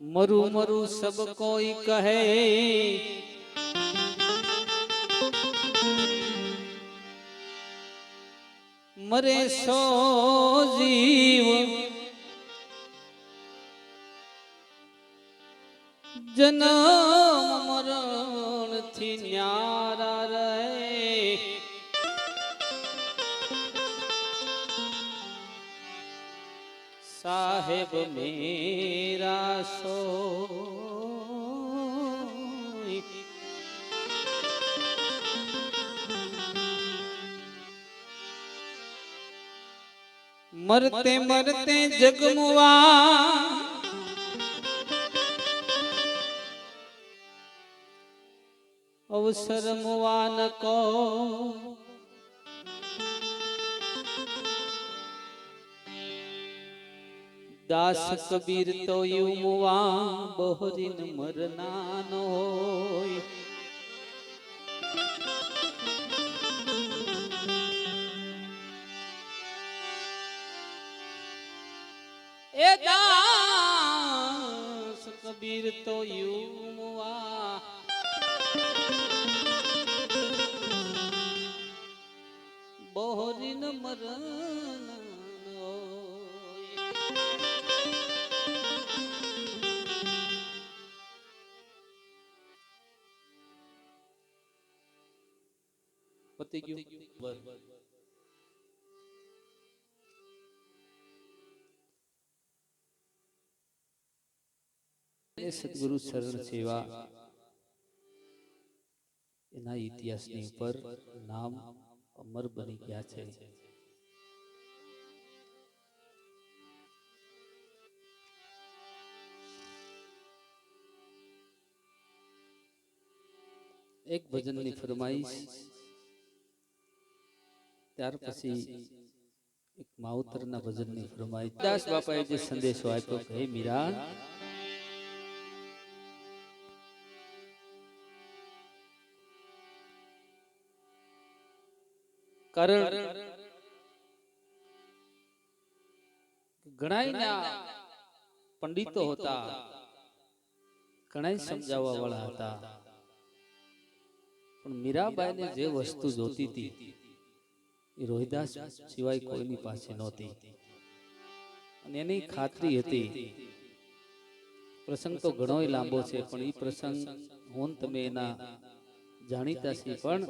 મરુ મરુ સબ કોઈ કહે મરે સો જીવ જન્મ સો મરતે મરતે જગમુવા અવસર મુવાન કો દાસ કબીર તો યુવા બહોરીન મરનાનો હોય. એ દાસ કબીર તો યુવા. બહોરીન મરનાનો પતી ગયું. સદગુરુ શરણ સેવા એના ઇતિહાસની ઉપર નામ અમર બની ગયા છે. એક ભજનની ફરમાઈશ ત્યાર પછી એક માવતરના ભજનની ફરમાઈ દાસ બાપાએ જે સંદેશો આપ્યો કે, હે મીરા, કારણ ઘણા પંડિતો હતા ઘણા સમજાવવા વાળા હતા. પણ મીરાબાઈને જે વસ્તુ જોતી હતી એ રોહિદાસ સિવાય કોઈની પાસે નહોતી. અને એની ખાતરી હતી. પ્રસંગ તો ઘણો લાંબો છે, પણ એ પ્રસંગ હું તમે એના જાણીતા છીએ પણ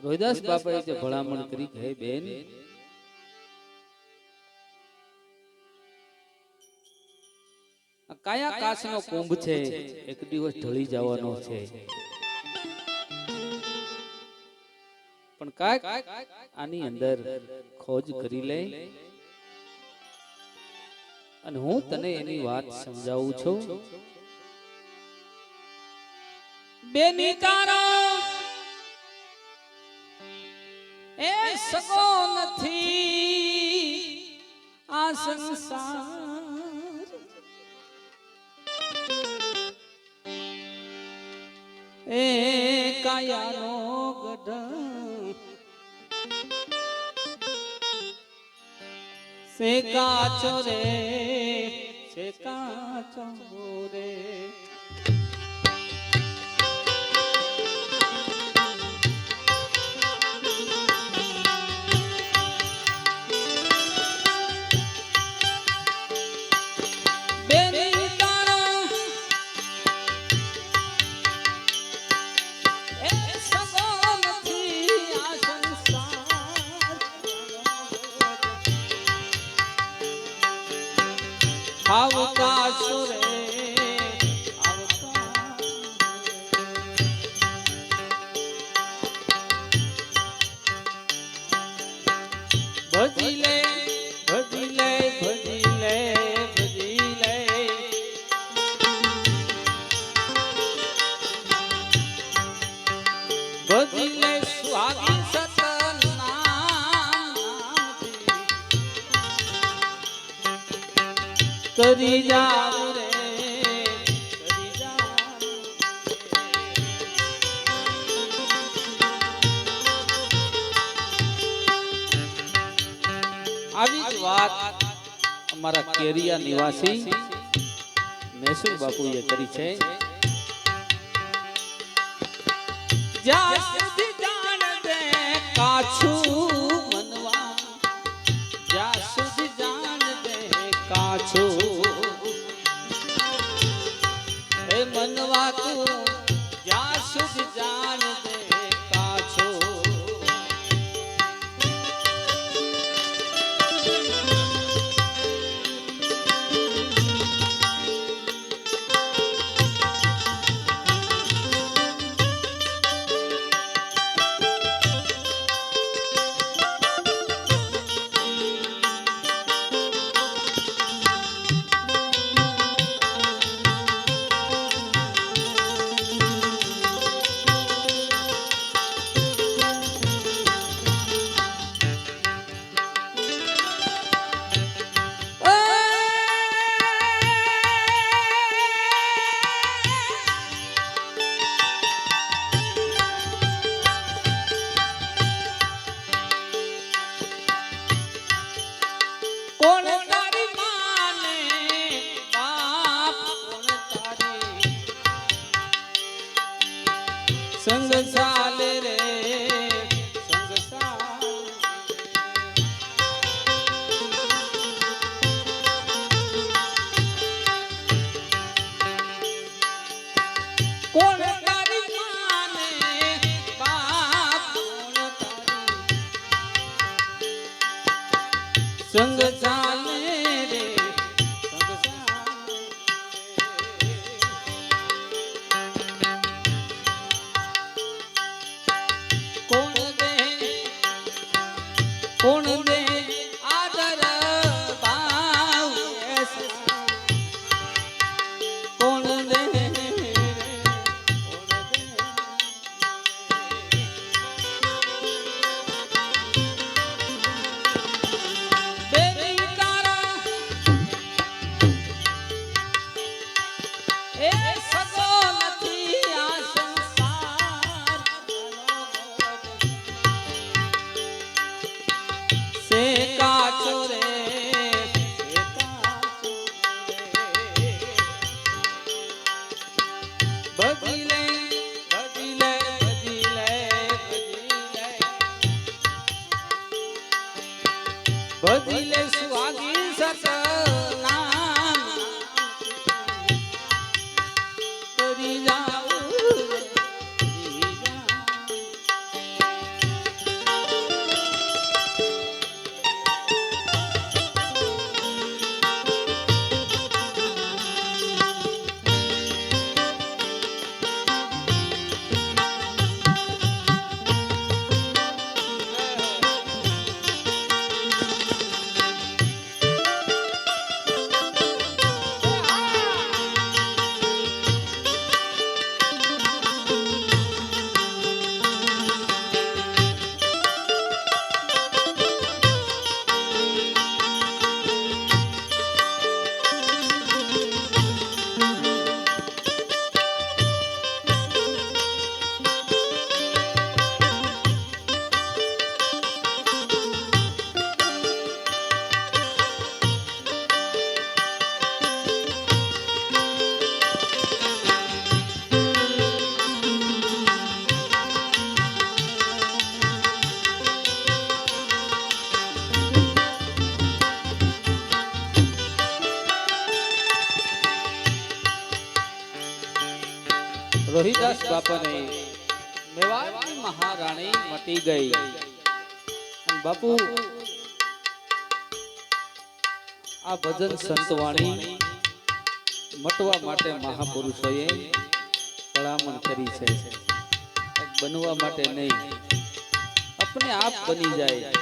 રોહિદાસ બાપાએ જે ભલામણ કરી કે બેન કયા કાચનો કુંભ છે. એક દિવસ ઢળી જવાનો છે. કાંઈક આની અંદર ખોજ કરી લે. અને હું તને એની વાત સમજાવું છું. બેની તારા એ સગો નથી. આ સંસાર. એ કાયાનો ગઢ. સે કાચો રે સે કાચો રે. કરી જા આવી જ વાત અમારા કેરિયા નિવાસી મહેસૂર બાપુએ કરી છે. কোন ભજીલે સુહાગી સત બાપુ. આ ભજન સંતવાણી મટવા માટે મહાપુરુષોએ ભલામણ કરી છે. બનવા માટે નહીં. આપણે આપ બની જાય.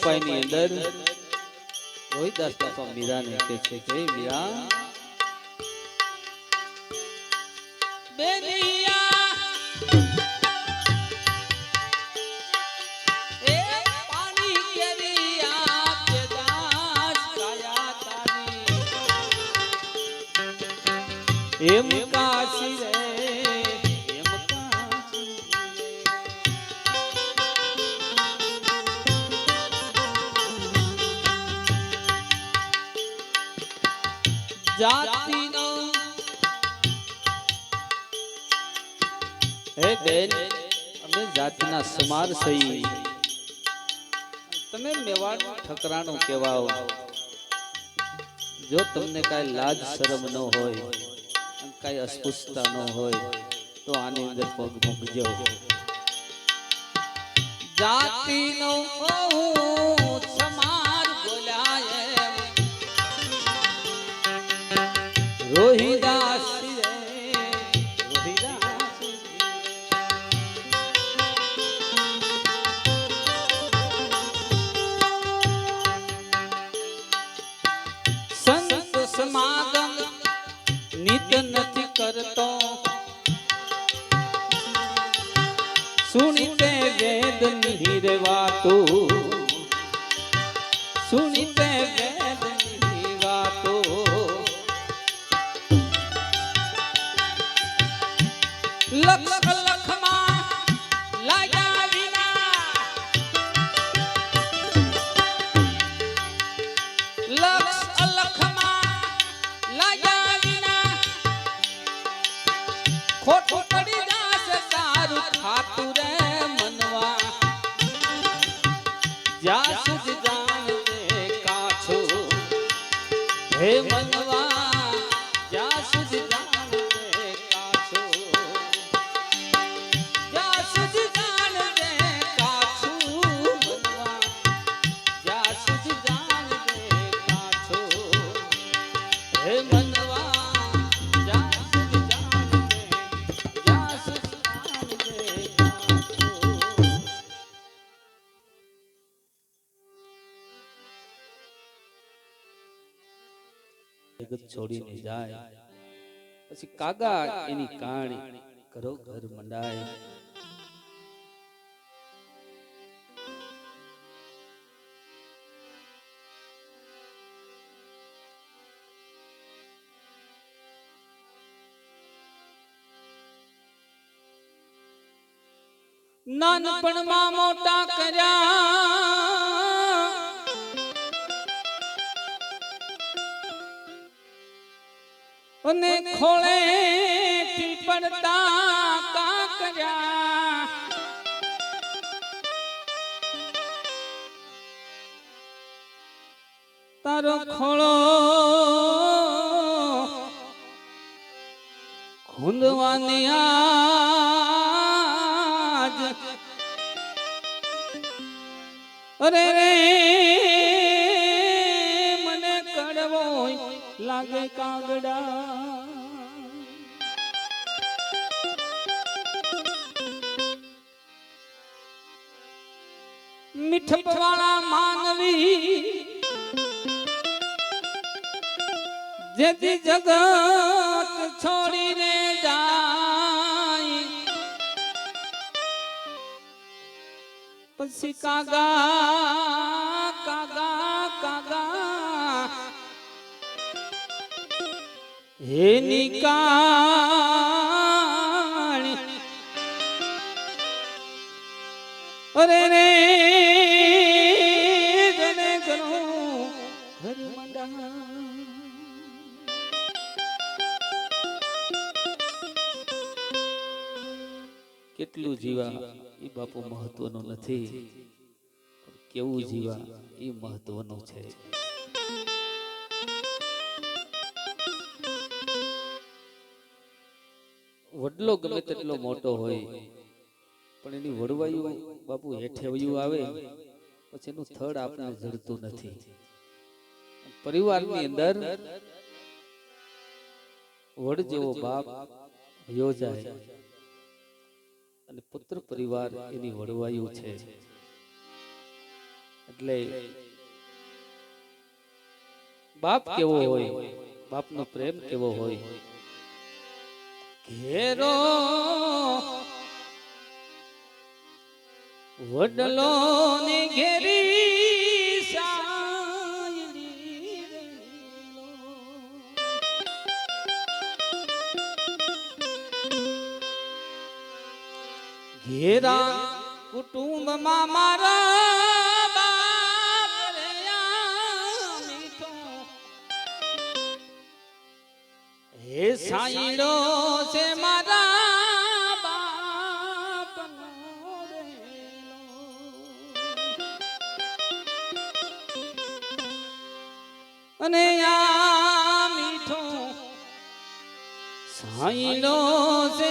ચોપાઈની અંદર રોહિદાસ બાપા મીરાને કહે છે કે મીરા. એમ સમાર સહી તમે મેવાડ ઠકરાણો કહેવાઓ જો તમને કાંઈ લાજ શરમ ન હોય કાંઈ અસ્પુષ્ટતા ન હોય તો આની અંદર પગ મૂકજો જાતિનો હું જગત છોડીને જાય. પછી કાગા એની કાણી કરો ઘર મંડાય. નાનપણમાં ખોળે પડતા કાકરા તારો ખોળો ખૂંદવાની આજ. અરે રે મને કડવો લાગે કાગડા. મીઠપવાળા માનવી જેથી જગત છોડીને જાય. પછી કાગા કાગા કાગા. હે નિકાણી અરે રે કેટલું જીવા? એ બાપુ મહત્વનું નથી. કેવું જીવા? એ મહત્વનું છે. વડલો ગમે તેટલો મોટો હોય પણ એની વડવાયું બાપુ હેઠે વયું આવે પછી એનું થડ આપણે જડતું નથી. પરિવારની અંદર વડ જેવો બાપ યોજાય. જાય અને પુત્ર પરિવાર એની વડવાયું છે. એટલે બાપ કેવો હોય, બાપનો પ્રેમ કેવો હોય? ઘેરો વડલો ને ઘેરી ઘેરા કુટુંબમાં મારા બાપ હે સાઈડો છે મારા બાપનો અને આ મીઠો સાઈડો છે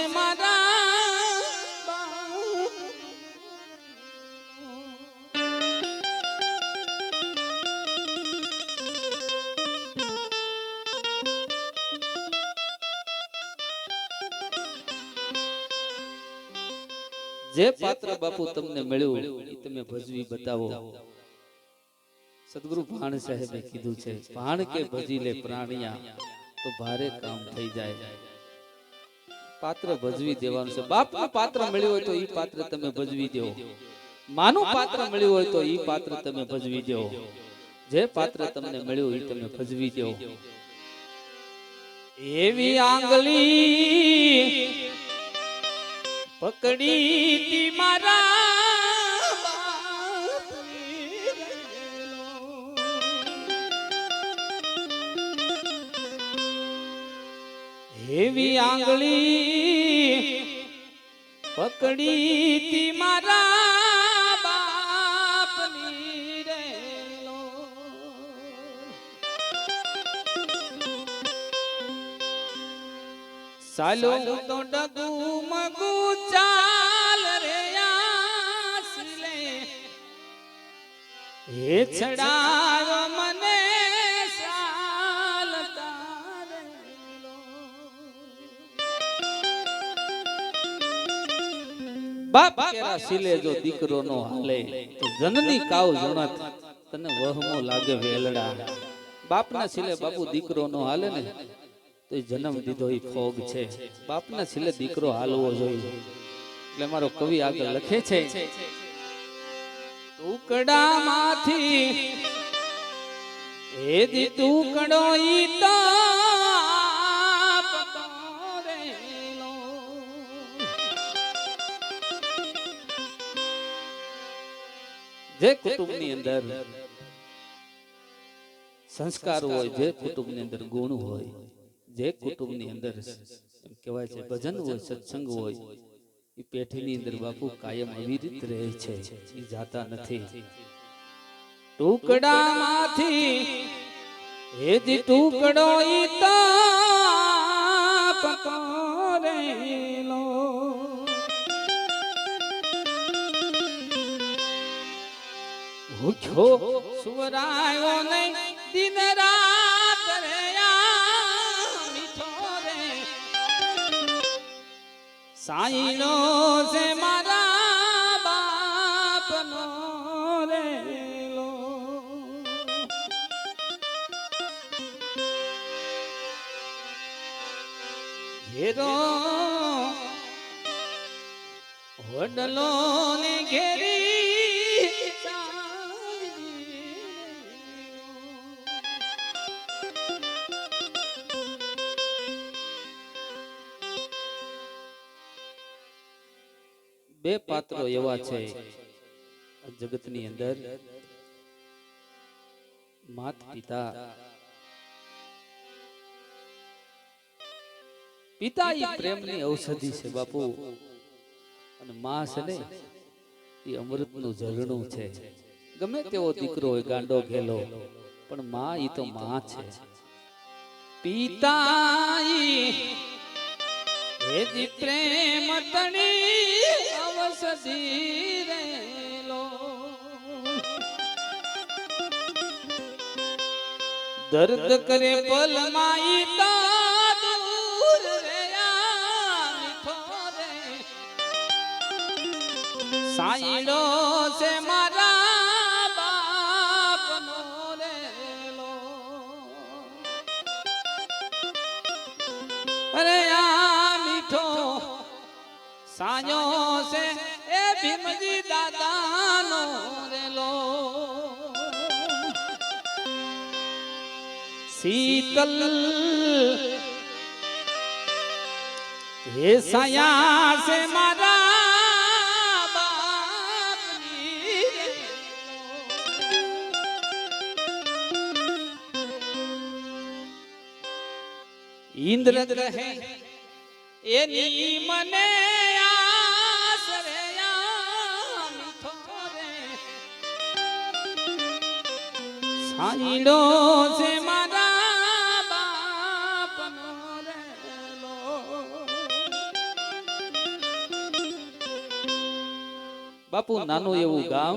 જે પાત્ર બાપુ તમને મળ્યું એ તમે ભજવી બતાવો. સદગુરુ ભાણ સાહેબે કીધું છે, ભાણ કે ભજી લે પ્રાણિયા, તો ભારે કામ થઈ જાય. પાત્ર ભજવી દેવાનું છે. બાપનું પાત્ર મળ્યું હોય તો એ પાત્ર તમે ભજવી દેવો માનું પાત્ર મળ્યું હોય તો એ પાત્ર તમે ભજવી દેવો જે પાત્ર તમને મળ્યું એ તમે ભજવી દેવો એવી આંગળી પકડી મારા એવી આંગળી પકડી મારા સાલો તો ડગુ મગુ ચાલ રે આસલે હે છડાવ મને સાલ બાપ કેરા સિલે જો દીકરો નો હાલે. તો જનની કાવ જણત તને વહમો લાગે વેલડા. બાપના સિલે બાપુ દીકરો નો હાલે ને. તો એ જન્મ દીધો એ ફોગ છે બાપના છેલ્લે દીકરો હાલવો જોઈએ એટલે મારો કવિ આગળ લખે છે, ટુકડામાંથી એ દી ટુકડો ઈ. જે કુટુંબની અંદર સંસ્કાર હોય, જે કુટુંબની અંદર ગુણ હોય જે કુટુંબની અંદર એમ કહેવાય છે, ભજન હોય, સત્સંગ હોય, એ પેઠીની અંદર બાપુ કાયમ અવિરત રહે છે, એ જાતા નથી ટુકડામાંથી દી ટુકડો ઈ તો આપતો રેલો. સુવરાયો નહીં દિન રાત સાઈનો છે મારા બાપનો રેલો. હેરો વડલો એવા છે. જગતની અંદર માત પિતા. પિતા એ પ્રેમની ઔષધિ છે બાપુ. અને માં છે ને, એ અમૃતનું ઝરણું છે. ગમે તેવો દીકરો હોય, ગાંડો ઘેલો, પણ માં એ તો માં છે. પિતા પ્રેમ તણી અવસદી રેલો દર્દ કરે પલ માઈ દૂર સાઈડો સે મારા ભીમજી દાદાનો રેલો. શીતલ હે સયા સે મારા બાપની ઇન્દ્ર રહે એની મને સાઈડો છે મારા બાપનો રેલો બાપુ નાનું એવું ગામ